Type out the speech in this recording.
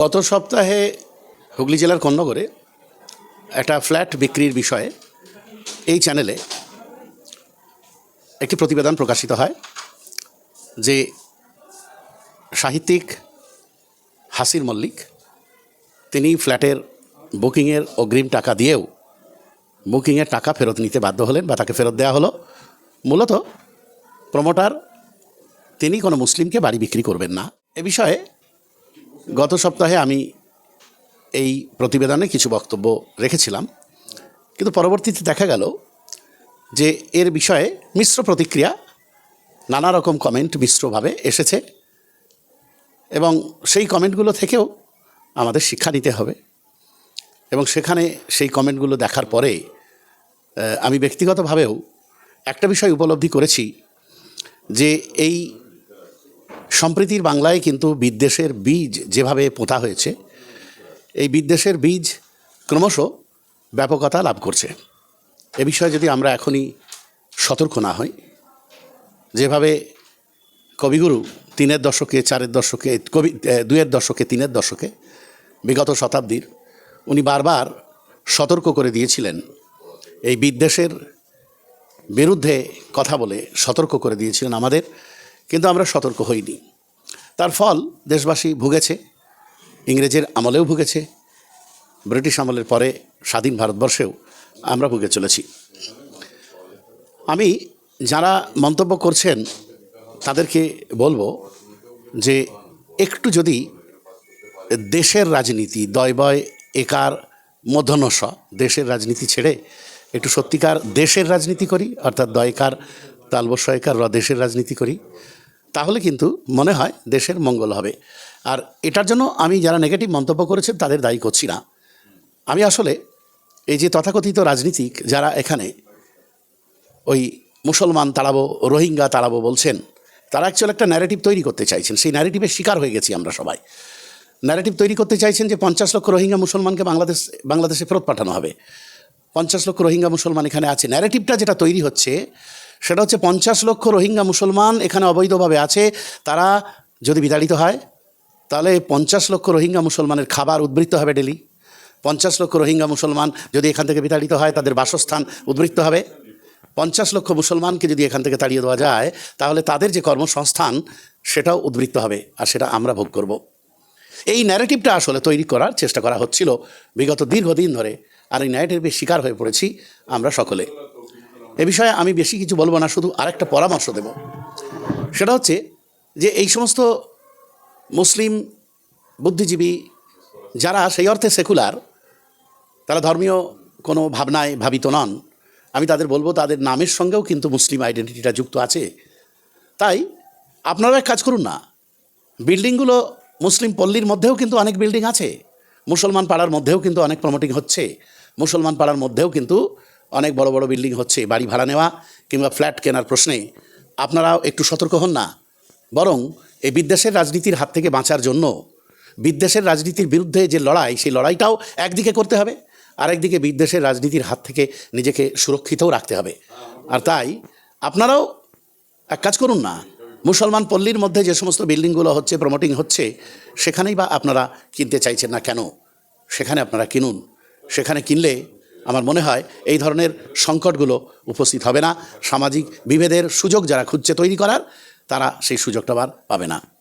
গত সপ্তাহে হুগলি জেলার কন্যগরে একটা ফ্ল্যাট বিক্রির বিষয়ে এই চ্যানেলে একটি প্রতিবেদন প্রকাশিত হয় যে সাহিত্যিক হাসির মল্লিক, তিনি ফ্ল্যাটের বুকিংয়ের অগ্রিম টাকা দিয়েও বুকিংয়ের টাকা ফেরত নিতে বাধ্য হলেন বা তাকে ফেরত দেওয়া হলো। মূলত প্রমোটার, তিনি কোনো মুসলিমকে বাড়ি বিক্রি করবেন না। এ বিষয়ে গত সপ্তাহে আমি এই প্রতিবেদনে কিছু বক্তব্য রেখেছিলাম, কিন্তু পরবর্তীতে দেখা গেল যে এর বিষয়ে মিশ্র প্রতিক্রিয়া, নানা রকম কমেন্ট মিশ্রভাবে এসেছে এবং সেই কমেন্টগুলো থেকেও আমাদের শিক্ষা নিতে হবে এবং সেখানে সেই কমেন্টগুলো দেখার পরে আমি ব্যক্তিগতভাবেও একটা বিষয় উপলব্ধি করেছি যে এই সম্প্রীতির বাংলায় কিন্তু বিদ্বেষের বীজ যেভাবে পোঁতা হয়েছে, এই বিদ্বেষের বীজ ক্রমশ ব্যাপকতা লাভ করছে। এ বিষয়ে যদি আমরা এখনই সতর্ক না হই, যেভাবে কবিগুরু তিনের দশকে, চারের দশকে, কবি দুয়ের দশকে, তিনের দশকে, বিগত শতাব্দীর, উনি বারবার সতর্ক করে দিয়েছিলেন এই বিদ্বেষের বিরুদ্ধে কথা বলে সতর্ক করে দিয়েছিলেন আমাদের। কিন্তু আমরা সতর্ক হইনি। তার ফল দেশবাসী ভুগেছে, ইংরেজের আমলেও ভুগেছে, ব্রিটিশ আমলের পরে স্বাধীন ভারতবর্ষেও আমরা ভুগে চলেছি। আমি যারা মন্তব্য করছেন তাদেরকে বলব যে একটু যদি দেশের রাজনীতি দয়বয় একার মধ্যনস দেশের রাজনীতি ছেড়ে একটু সত্যিকার দেশের রাজনীতি করি, অর্থাৎ দয়কার তালবস্যয়কার বা দেশের রাজনীতি করি তাহলে কিন্তু মনে হয় দেশের মঙ্গল হবে। আর এটার জন্য আমি যারা নেগেটিভ মন্তব্য করেছেন তাদের দায়ী করছি না। আমি আসলে এই যে তথাকথিত রাজনীতিক যারা এখানে ওই মুসলমান তাড়াবো রোহিঙ্গা তাড়াবো বলছেন, তারা অ্যাকচুয়ালি একটা ন্যারেটিভ তৈরি করতে চাইছেন। সেই ন্যারেটিভের শিকার হয়ে গেছি আমরা সবাই। ন্যারেটিভ তৈরি করতে চাইছেন যে পঞ্চাশ লক্ষ রোহিঙ্গা মুসলমানকে বাংলাদেশ, বাংলাদেশে ফেরত পাঠানো হবে। পঞ্চাশ লক্ষ রোহিঙ্গা মুসলমান এখানে আছে। ন্যারেটিভটা যেটা তৈরি হচ্ছে সেটা হচ্ছে পঞ্চাশ লক্ষ রোহিঙ্গা মুসলমান এখানে অবৈধভাবে আছে। তারা যদি বিতাড়িত হয়, তাহলে পঞ্চাশ লক্ষ রোহিঙ্গা মুসলমানের খাবার উদ্বৃত্ত হবে ডেলি। পঞ্চাশ লক্ষ রোহিঙ্গা মুসলমান যদি এখান থেকে বিতাড়িত হয়, তাদের বাসস্থান উদ্বৃত্ত হবে। পঞ্চাশ লক্ষ মুসলমানকে যদি এখান থেকে তাড়িয়ে দেওয়া যায়, তাহলে তাদের যে কর্মসংস্থান, সেটাও উদ্বৃত্ত হবে আর সেটা আমরা ভোগ করব। এই ন্যারেটিভটা আসলে তৈরি করার চেষ্টা করা হচ্ছিল বিগত দীর্ঘদিন ধরে। আর এই ন্যারেটিভের শিকার হয়ে পড়েছি আমরা সকলে। এ বিষয়ে আমি বেশি কিছু বলব না, শুধু আরেকটা পরামর্শ দেব। সেটা হচ্ছে যে এই সমস্ত মুসলিম বুদ্ধিজীবী যারা সেই অর্থে সেকুলার, তারা ধর্মীয় কোনো ভাবনায় ভাবিত নন। আমি তাদের বলব, তাদের নামের সঙ্গেও কিন্তু মুসলিম আইডেন্টিটিটা যুক্ত আছে। তাই আপনারা এক কাজ করুন না, বিল্ডিংগুলো মুসলিম পল্লীর মধ্যেও কিন্তু অনেক বিল্ডিং আছে, মুসলমান পাড়ার মধ্যেও কিন্তু অনেক প্রমোটিং হচ্ছে, মুসলমান পাড়ার মধ্যেও কিন্তু অনেক বড় বড় বিল্ডিং হচ্ছে, বাড়ি ভাড়া নেওয়া কিংবা ফ্ল্যাট কেনার প্রশ্নে। আপনারাও একটু সতর্ক হন না। বরং এই বিদ্বেষের রাজনীতির হাত থেকে বাঁচার জন্য, বিদ্বেষের রাজনীতির বিরুদ্ধে যে লড়াই, সেই লড়াইটাও একদিকে করতে হবে, আরেকদিকে বিদ্বেষের রাজনীতির হাত থেকে নিজেকে সুরক্ষিতও রাখতে হবে। আর তাই আপনারাও এক কাজ করুন না, মুসলমান পল্লীর মধ্যে যে সমস্ত বিল্ডিংগুলো হচ্ছে প্রমোটিং হচ্ছে, সেখানেই বা আপনারা কিনতে চাইছেন না কেন? সেখানে আপনারা কিনুন। সেখানে কিনলে আমার মনে হয় এই ধরনের সংকটগুলো উপস্থিত হবে না। সামাজিক বিভেদের সুযোগ যারা খুঁজছে তৈরি করার, তারা সেই সুযোগটা আবার পাবে না।